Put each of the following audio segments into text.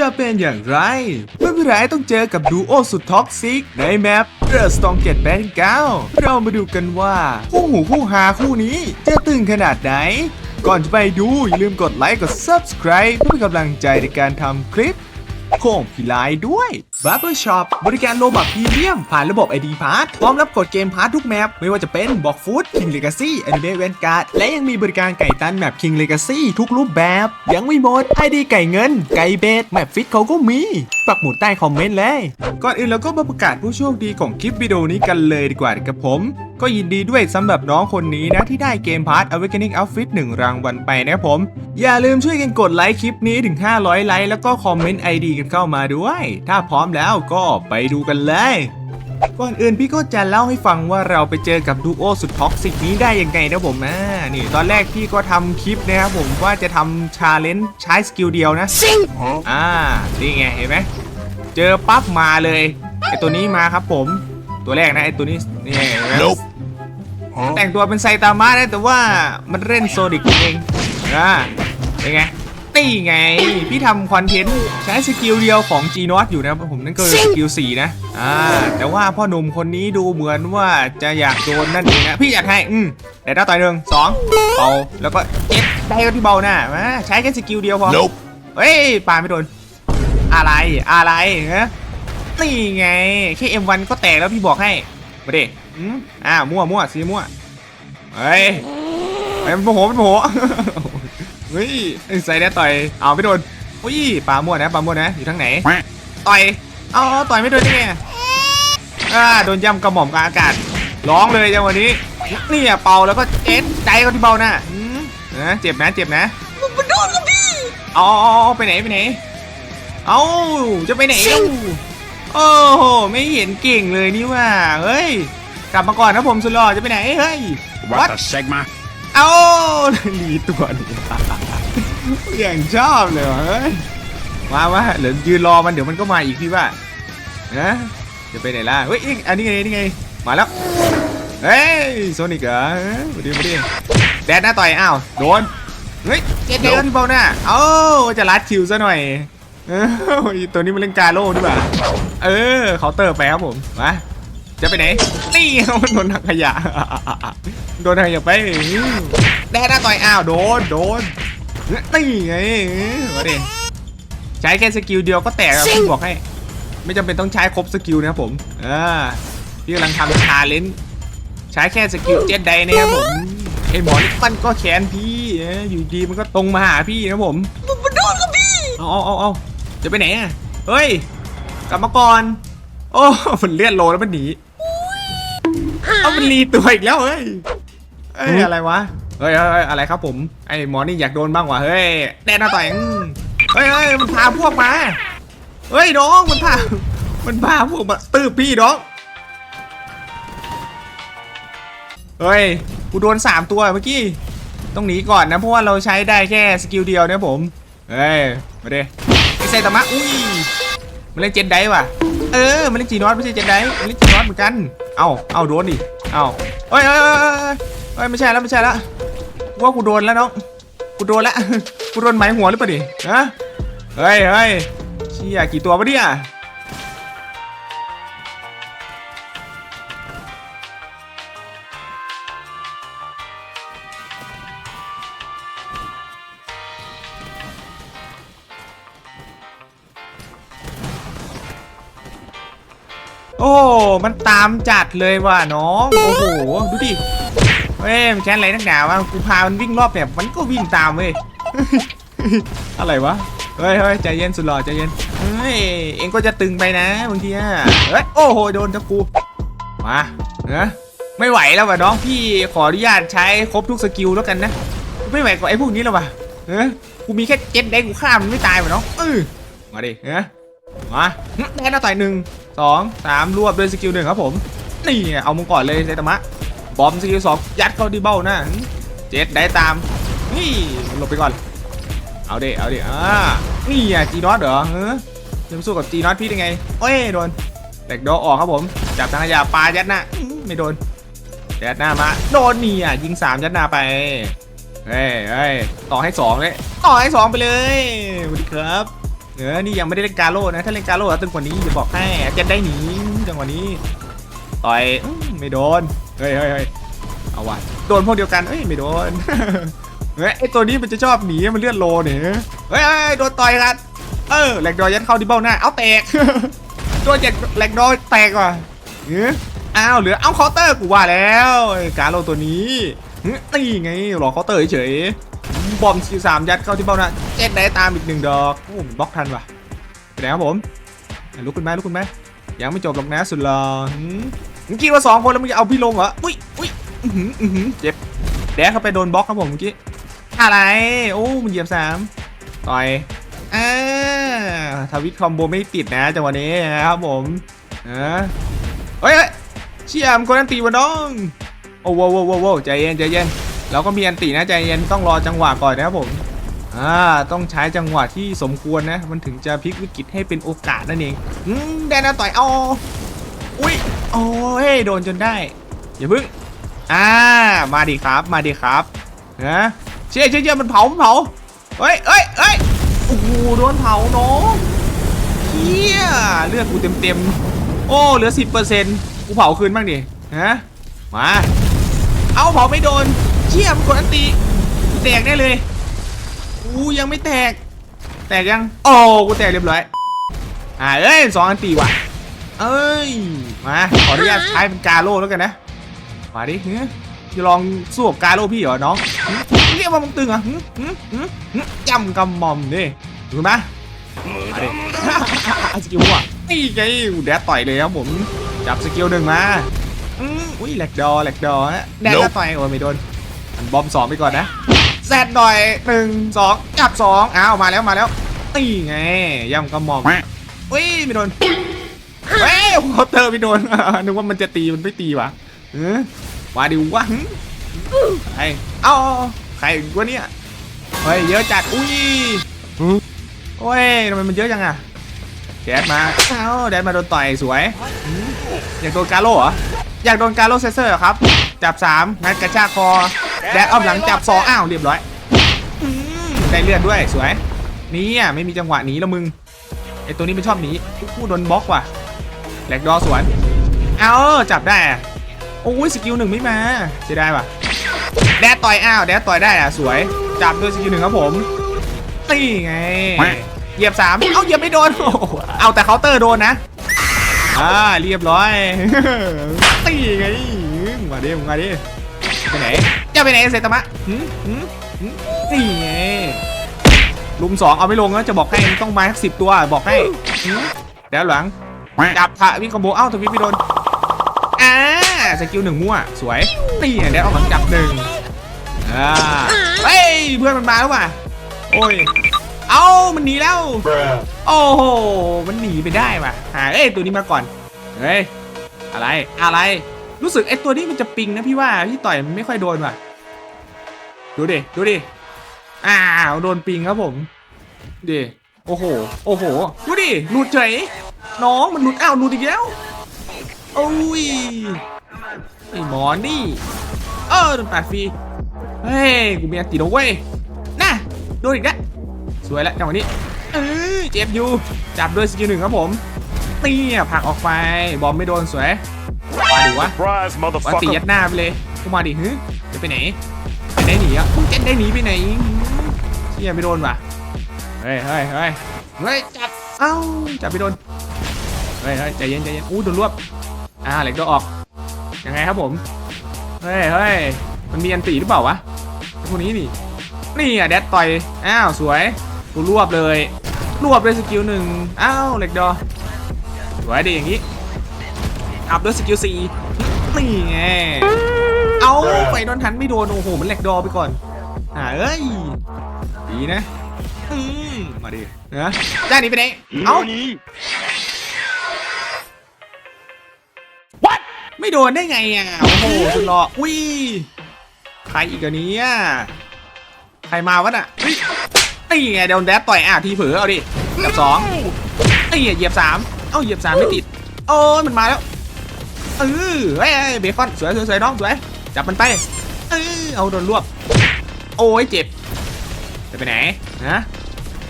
จะเป็นอย่างไรไม่เป็นไรต้องเจอกับดูโอสุดท็อกซิก ในแมปเดอะสตองเกตแบนเก้าเรามาดูกันว่า คู่หูคู่หาคู่นี้จะตึงขนาดไหน ก่อนจะไปดู อย่าลืมกดไลค์กด Subscribe เพื่อเป็นกำลังใจในการทำคลิปของพี่ไลด้วย Barber Shop บริการโลบักพรีเมียม ผ่านระบบ ID p a s s พร้อมรับกดเกมพาร์ททุกแมป ไม่ว่าจะเป็นบอกฟูด King Legacy Anime Vanguard และยังมีบริการไก่ตันแมป King Legacy ทุกรูปแบบ ยังไม่หมด ID ไก่เงิน ไก่เบสแมปฟิตเขาก็มี ปักหมุดใต้คอมเมนต์เลย ก่อนอื่นเราก็มาประกาศผู้โชคดีของคลิปวิดีโอนี้กันเลยดีกว่านะครับผมก็ยินดีด้วยสำหรับน้องคนนี้นะ ที่ได้เกมพาร์ท Awakening Outfit 1 รางวัลไปนะครับผม อย่าลืมช่วยกันกดไลค์คลิปนี้ถึง 500 ไลค์แล้วก็คอมเมนต์ ID กันเข้ามาด้วย ถ้าพร้อมแล้วก็ไปดูกันเลย ก่อนอื่นพี่ก็จะเล่าให้ฟังว่าเราไปเจอกับดูโอสุดท็อกซิกนี้ได้ยังไงนะผมนะนี่ตอนแรกพี่ก็ทำคลิปนะครับผมว่าจะทำชาเลนจ์ใช้สกิลเดียวนะอ่านี่ไงเห็นไหมเจอปั๊บมาเลยไอตัวนี้มาครับผม ตัวแรกนะไอตัวนี้นี่เห็นไหม Nope แต่งตัวเป็นไซตามะนะแต่ว่ามันเล่นโซดิกเองอ่าเป็นไง นี่ไง พี่ทำคอนเทนต์ใช้สกิลเดียวของ G n o t อยู่นะครับผมนั่นก็คือสกิล4นะอ่าแต่ว่าพ่อหนุ่มคนนี้ดูเหมือนว่าจะอยากโดนนั่นเองนะพี่อยากให้อืมแต่ถ้าต่อยหนึ่งสองเบาแล้วก็เจ็ดได้ก็ที่เบาหน้ามาใช้แค่สกิลเดียวพอ Nope เฮ้ยปาไม่โดนอะไรอะไรฮะนี่ไงแค่ M1 ก็แตกแล้วพี่บอกให้มาดิอืมอ่ามั่วมั่วสีมั่วเฮ้ยเฮ้ยมันโมโหมันโมโห เฮ้ยไอ้ใส่แน่ต่อย เอาไม่โดนอุ้ยปลามั่วนะปลามั่วนะอยู่ทางไหน ต่อยเอาเอาต่อยไม่โดนได้ไงอ่าโดนย่ำกระหม่อมกลางอากาศ ร้องเลยจังวันนี้นี่อะเป่าแล้วก็เอ็ดใจเขาที่เบาหน้าอืมนะเจ็บนะเจ็บนะมันโดนกับพี่เอาเอาเอาไปไหนไปไหน เอาจะไปไหนเล่าโอ้โหไม่เห็นเก่งเลยนี่ว่าเฮ้ย กลับมาก่อนนะผมสุดหล่อจะไปไหนเฮ้ย What the Sigma เอาหนีตัวนี่ อย่างชอบเลยวะเฮ้ยมาว่าเดี๋ยวยืนรอมันเดี๋ยวมันก็มาอีกพี่ว่านะจะไปไหนล่ะเฮ้ยอีกอันนี้ไงนี่ไงมาแล้วเฮ้ยโซนิกเหรอมาดิมาดิแดดหน้าต่อยอ้าวโดนเฮ้ยเจ๊เจ๊ที่เบาหน้าเอ้าจะลัดคิวซะหน่อยเอ้ยตัวนี้มันเล่นกาโร่ด้วยป่ะเออเคาน์เตอร์ไปครับผมมาจะไปไหนนี่มันโดนถังขยะโดนถังขยะไปแดดหน้าต่อยอ้าวโดนโดน นี่ไงมาดิใช้แค่สกิลเดียวก็แตกแล้วพี่บอกให้ ไม่จำเป็นต้องใช้ครบสกิลนะครับผมอ่าพี่กำลังทำชาเลนจ์ใช้แค่สกิลเจ็ดไดนะครับผมไอหมอนี่มันก็แขนพี่เอ้ยอยู่ดีมันก็ตรงมาหาพี่นะครับผมมันโดนกับพี่เอาเอาเอาเอาจะไปไหนอะเฮ้ยกลับมาก่อนโอ้มันเลื่อนโลแล้วมันหนีเอามันรีตัวอีกแล้วเฮ้ยเอ้ยอะไรวะ เฮ้ยเฮ้ยเฮ้ยอะไรครับผม ไอ้หมอนี่อยากโดนบ้างวะเฮ้ยแดนหน้าต่อยเฮ้ยเฮ้ยมันพาพวกมา เฮ้ยน้องมันพา มันพาพวกมาตืบพี่น้อง เฮ้ย กูโดนสามตัวเมื่อกี้ ต้องหนีก่อนนะเพราะว่าเราใช้ได้แค่สกิลเดียวนะผม เฮ้ย มาเดิไอไซตามะ อุ้ย มันเล่นเจนไดว่ะ เออ มันเล่นจีนอตไม่ใช่เจนไดมันเล่นจีนอตเหมือนกัน เอาเอาโดนดิ เอาเฮ้ยเฮ้ยเฮ้ยเฮ้ยไม่ใช่แล้วไม่ใช่แล้ว ว่ากูโดนแล้วน้อง กูโดนแล้ว กูโดนไหมหัวหรือเปล่าดิฮะ เฮ้ยเฮ้ยเชี่ยกี่ตัววะเนี่ยโอ้ มันตามจัดเลยว่ะน้อง โอ้โห ดูดิ เฮ้ยมันแค้นอะไรนักหนาวะกูพามันวิ่งรอบแบบมันก็วิ่งตามเว้ยอะไรวะเฮ้ยเฮ้ยใจเย็นสุดหล่อใจเย็นเฮ้ยเองก็จะตึงไปนะบางทีอะเฮ้ยโอ้โหโดนจับกูมาเนะไม่ไหวแล้วว่ะน้องพี่ขออนุญาตใช้ครบทุกสกิลแล้วกันนะ ไม่ไหวกับไอ้พวกนี้แล้วว่ะเออกูมีแค่เจ็ดได้กูฆ่ามันไม่ตายว่ะน้องเออมาดิเออมาได้หน้าต่อยหนึ่งสองสามรวบด้วยสกิลหนึ่งครับผมนี่เอามึงก่อนเลยไซตามะ บอมสกิลสองยัดเข้าที่เบ้าหน้าเจ็ดได้ตามนี่หลบไปก่อน เอาเดิเอาเดิอ่านี่อะจีนอตเหรอเออจะมาสู้กับจีนอตพี่ได้ไงเอ้ยโดนแตกโดออกครับผมจับทางขยะปลายัดหน้าไม่โดนยัดหน้ามาโดนนี่อะยิงสามยัดหน้าไปเฮ้ยเฮ้ยต่อให้สองเลยต่อให้สองไปเลยสวัสดีครับเออนี่ยังไม่ได้เล่นกาโร่นะ ถ้าเล่นกาโร่แล้วตึงกว่านี้จะบอกให้จารย์ได้หนีจังหวะนี้ ต่อยไม่โดน เฮ้ยเฮ้ยเฮ้ยเอาว่ะโดนพวกเดียวกันเอ้ยไม่โดนเฮ้ยไอตัวนี้มันจะชอบหนีมันเลื่อนโลเนี่ยเฮ้ยเฮ้ยโดนต่อยกันเออแหลกดอยยัดเข้าที่เบ้าหน้าเอาแตกโดนแจกแหลกดอยแตกว่ะเอออ้าวเหลือเอาเคาน์เตอร์กูว่าแล้วการโลตัวนี้นี่ไงหลอกเคาน์เตอร์เฉยบอมซีสามยัดเข้าที่เบ้าหน้าเจ็ดได้ตามอีกหนึ่งดอกโอ้มันบล็อกทันว่ะไปไหนครับผมลุกขึ้นไหมลุกขึ้นไหมยังไม่จบหรอกนะสุดหล่อ มึงคิดว่าสองคนแล้วมึงจะเอาพี่ลงเหรอ อุ้ยอุ้ยอือหืออือหือเจ็บ แดกเข้าไปโดนบล็อกครับผมเมื่อกี้ อะไร โอ้ มันเหยียบสามต่อยอ่าทวิตคอมโบไม่ติดนะจังหวะนี้นะครับผมเออเฮ้ยเฮ้ยเชี่ยมคนอันตีวะน้อง โอ้โหโว้โว้โวใจเย็นใจเย็น เราก็มีอันตีนะใจเย็นต้องรอจังหวะก่อนนะครับผมอ่าต้องใช้จังหวะที่สมควรนะ มันถึงจะพลิกวิกฤตให้เป็นโอกาสนั่นเองอืมแดนเอาต่อยเอา อุ้ยโอ้ยโดนจนได้อย่าพึ่งอ่ามาดิครับมาดิครับนะเชี่ยเชี่ยเชี่ยมันเผามันเผาเฮ้ยเฮ้ยเฮ้ยโอ้โหโดนเผาน้องเฮียเลือดกูเต็มเต็มโอ้เหลือสิบเปอร์เซ็นต์กูเผาคืนบ้างดิฮะมาเอาเผาไม่โดนเชี่ยมนกดอันตีแตกได้เลยกูยังไม่แตก แตกยังโอ้กูแตกเรียบร้อยอ่าเอ้ยสองอันตีว่ะ เอ้ย มา ขออนุญาตใช้เป็นกาโร่แล้วกันนะ มาดิเฮ้ยจะลองสู้กับกาโร่พี่เหรอน้องหึเรียกว่ามึงตึงเหรอะหึหึหึหึจำกำหม่อมดิดูไหมมาดิสกิลว่ะนี่ไงแดดต่อยเลยครับผม จับสกิลหนึ่งมาอืมอุ้ยแหลกดอแหลกดอฮะแดดแล้วต่อยโอ้ยไม่โดนอันบอมสองไปก่อนนะแซดหน่อยหนึ่งสองจับสองอ้าวมาแล้วมาแล้วนี่ไงย่ำกำหม่อมอุ้ยไม่โดน เฮ้ยเคาเตอร์ไม่โดนนึกว่ามันจะตีมันไม่ตีวะเออมาดิวะหึใครเอ้าใครวะเนี่ยเฮ้ยเยอะจัดอุ้ยโอ้ยทำไมมันเยอะจังอะแดดมาเอ้าแดดมาโดนต่อยสวยอยากโดนกาโร่เหรออยากโดนกาโร่เซเซอร์เหรอครับ จับสามงัดกระชากคอแดดอ้อมหลังจับสองอ้าวเรียบร้อยได้เลือดด้วยสวยนี่อะไม่มีจังหวะหนีแล้วมึงไอตัวนี้ไมันชอบหนีกูโดนบล็อกว่ะ แหลกดอสวน เอาจับได้อะโอ้ยสกิลหนึ่งไม่มาเสียดายป่ะแดดต่อยอ้าวแดดต่อยได้อะสวย จับด้วยสกิลหนึ่งครับผมตีไง เหยียบสามเอาเหยียบไม่โดน เอาแต่เคาน์เตอร์โดนนะ อ่าเรียบร้อยตีไงมาดิมาดิไปไหนจะไปไหนเซตามะหืมหืมนี่ไงลุมสองเอาไม่ลงแล้วจะบอกให้ต้องมาสักสิบตัวบอกให้หืมเดี๋ยวหลัง จับพระวิ่งคอมโบเอ้าทวิตไม่โดนอ่าสกิลหนึ่งมั่วสวยนี่ไงเดี๋ยวเอาหลังจับหนึ่งอ่าเฮ้ยเพื่อนมันมาแล้วว่ะโอ้ยเอ้ามันหนีแล้วโอ้โหมันหนีไปได้ว่ะหาเอ้ยตัวนี้มาก่อนเฮ้ยอะไรอะไรรู้สึกไอ้ตัวนี้มันจะปิงนะพี่ว่าพี่ต่อยมันไม่ค่อยโดนว่ะ ดูดิดูดิอ้าวโดนปิงครับผมดิโอ้โห โอ้โห ดูดิหลุดเฉย น้องมันหลุดอ้าวหลุดอีกแล้วโอ้ยไอ้หมอนี่เออโดนปาดฟรีเฮ้ยกูมีอันตีนะเว้ยน่ะโดนอีกแล้วสวยแล้วจังหวะนี้เออเจ็บอยู่จับด้วยสกิลหนึ่งครับผมตีอะผลักออกไปบอมไม่โดนสวยมาดิวะ Surprise, วันตียั motherfucker. ดหน้าไปเลยกูมาดิฮึจะไปไหนไปไหนหนีอะมึงจะได้หนีไปไหนเชี่ยไม่โดนว่ะเฮ้ยเฮ้ยเฮ้ยเฮ้ยจับเอ้าจับไม่โดน เฮ้ยเฮ้ยใจเย็นใจเย็นอู้โดนรวบอ่าเหล็กตัวออก ยังไงครับผม เฮ้ยเฮ้ยมันมีอันตีหรือเปล่าวะพวกนี้นี่ นี่อะแดดต่อย อ้าวสวย กูรวบเลย รวบด้วยสกิลหนึ่งอ้าวเหล็กดอ สวยดีอย่างนี้ อัพด้วยสกิลสี่นี่ไง เอาไปโดนทันไม่โดนโอ้โหมันเหล็กดอไปก่อนอ่าเอ้ย ดีนะ อืมมาดินะด้านนี้ไปไหน เอ้า ไม่โดนได้ไงอะโอ้โหสุดหล่ออุ้ยใครอีกอันนี้ใครมาวะน่ะเฮ้ยนี่ไงโดนแดดต่อยอะทีเผลอเอาดิกับสองนี่เหยียบสามเอ้าเหยียบสามไม่ติดโอ้ยมันมาแล้วเออเฮ้ยเบคอนสวยสวยสวยน้องสวยจับมันไปเออเอาโดนรวบโอ้ยเจ็บจะไปไหนนะ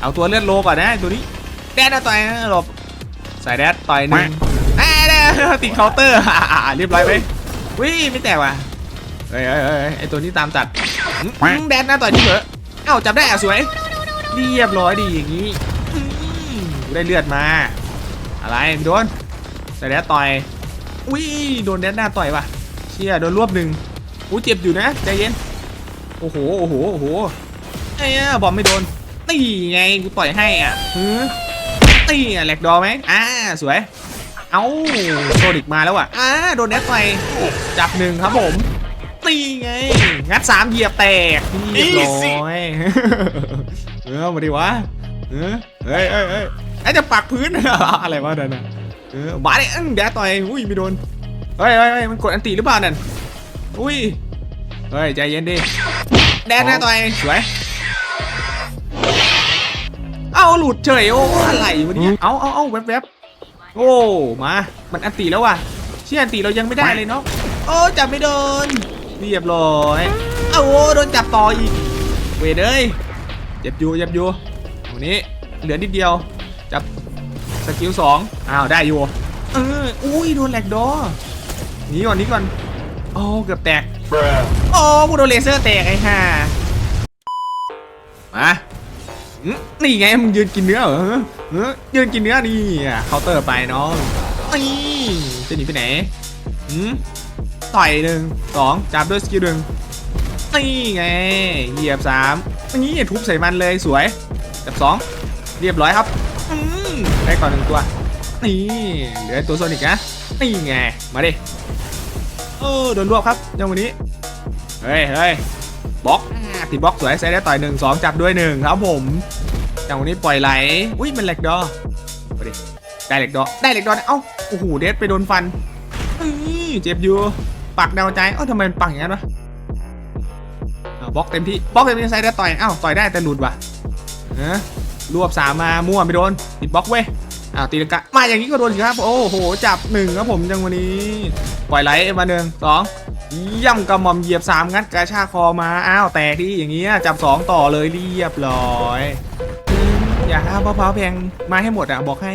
เอาตัวเลือดโลก่อนนะตัวนี้แดดนะต่อยหลบใส่แดดต่อยหนึ่ง ติดเคาน์เตอร์เรียบร้อยไหมวิไม่แตกว่ะเฮ้ยเฮ้ยเฮ้ยไอตัวนี้ตามจัดอืมแดดนะต่อยนี่เหรอเอ้าจับได้อะสวย เรียบร้อยดีอย่างนี้อืมได้เลือดมา อะไรโดนใส่แดดต่อยอุ้ยโดนแดดหน้าต่อยว่ะเชี่ยโดนรวบหนึ่งอู้เจ็บอยู่นะใจเย็นโอ้โหโอ้โหโอ้โหไอ้ยบอมไม่โดนตีไงกูต่อยให้อะหือตีอะแหลกดอไหมอ่าสวย เอ้าโซดิกมาแล้วอะอ่าโดนแดดต่อยจับหนึ่งครับผม ตีไง งัดสามเหยียบแตกเรียบร้อยเออมาดิวะเออเฮ้ยเฮ้ยเฮ้ยไอ้จะปักพื้นอะไรวะนั่นน่ะเออบ้าเนี่ยอื้อแดดต่อยอุ้ยไม่โดนเฮ้ยเฮ้ยเฮ้ยมันกดอันตีหรือเปล่านั่นอุ้ยเฮ้ยใจเย็นดิแดดแดดต่อยสวยเอาหลุดเฉยโอ้อะไรวะเนี่ยเอาเอาเอาแวบแวบ โอ้มา มันอันตีแล้วว่ะเชี่ยอันตีเรายังไม่ได้เลยเนาะโอ้จับไม่โดนเรียบร้อยเอาโอ้โดนจับต่ออีกเวทเอ้ยเจ็บอยู่เจ็บอยู่วันนี้เหลือนิดเดียวจับสกิลสองอ้าวได้อยู่เอออุ้ยโดนแหลกดอหนีก่อนหนี้ก่อนโอ้เกือบแตกโอ้กูโดนเลเซอร์แตกไอ้ห่ามาอื้อนี่ไงมึงยืนกินเนื้อเหรอ เออยืนกินเนื้อนี่อะเคาน์เตอร์ไปน้องนี่จะหนีไปไหนอืมต่อยหนึ่งสองจับด้วยสกิลหนึ่งนี่ไงเหยียบสามนี่ทุบใส่มันเลยสวยจับสองเรียบร้อยครับอืมได้ก่อนหนึ่งตัวนี่เหลือตัวโซนิกนะนี่ไงมาดิโอ้โดนรวบครับยังวันนี้เฮ้ยเฮ้ยบล็อกติดบล็อกสวยใส่ได้ต่อยหนึ่งสองจับด้วยหนึ่งครับผม อย่างวันนี้ปล่อยไหล อุ้ยมันเหล็กดอมาดิได้เหล็กดอได้เหล็กดอเอ้าโอ้โหเดดไปโดนฟันอื้อเจ็บอยู่ปักดาวใจเอ้าทำไมมันปักอย่างนั้นวะอ่าบล็อกเต็มที่บล็อกเต็มที่ไซด์ได้ต่อยเอ้าต่อยได้แต่หลุดว่ะเออรวบสามมามั่วไม่โดนติดบล็อกเว้ยอ้าวตีลังกะมาอย่างนี้ก็โดนสิครับ โอ้โห จับหนึ่งครับผมจังวันนี้ ปล่อยไหลมาหนึ่งสองย่ำกระหม่อมเหยียบสามงัดกระชากคอมาอ้าวแตกที่อย่างเงี้ยจับสองต่อเลยเรียบร้อย อย่าห้ามเพราะๆแพงมาให้หมดอะบอกให้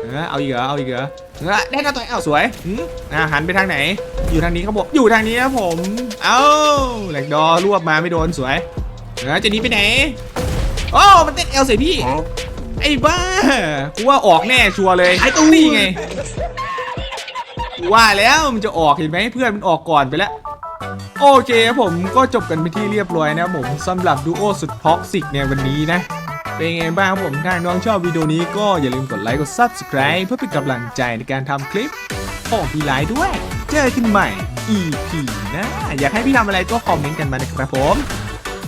เออเอาอีกเหรอเอาอีกเหรอเออได้แล้วต่อยอ้าวสวยอืมอ่าหันไปทางไหน อยู่ทางนี้ครับผมอยู่ทางนี้ครับผม เอ้าแหลกดอรวบมาไม่โดนสวยเออจะหนีไปไหนโอ้มันเต้นเอลใส่พี่ไอ้บ้ากูว่าออกแน่ชัวร์เลยไอ้ตู้นี่ไงกูว่าแล้วมันจะออกเห็นไหมเพื่อนมันออกก่อนไปแล้วโอเคครับผมก็จบกันไปที่เรียบร้อยนะผมสำหรับดูโอสุดท็อกซิกในวันนี้นะ เป็นไงบ้างครับผมถ้าน้องชอบวิดีโอนี้ก็อย่าลืมกดไลค์กด Subscribe เพื่อเป็นกำลังใจในการทำคลิปของพี่ไลด้วย เจอกันใหม่ EP หนะอยากให้พี่ทำอะไรก็คอมเมนต์กันมานะครับผม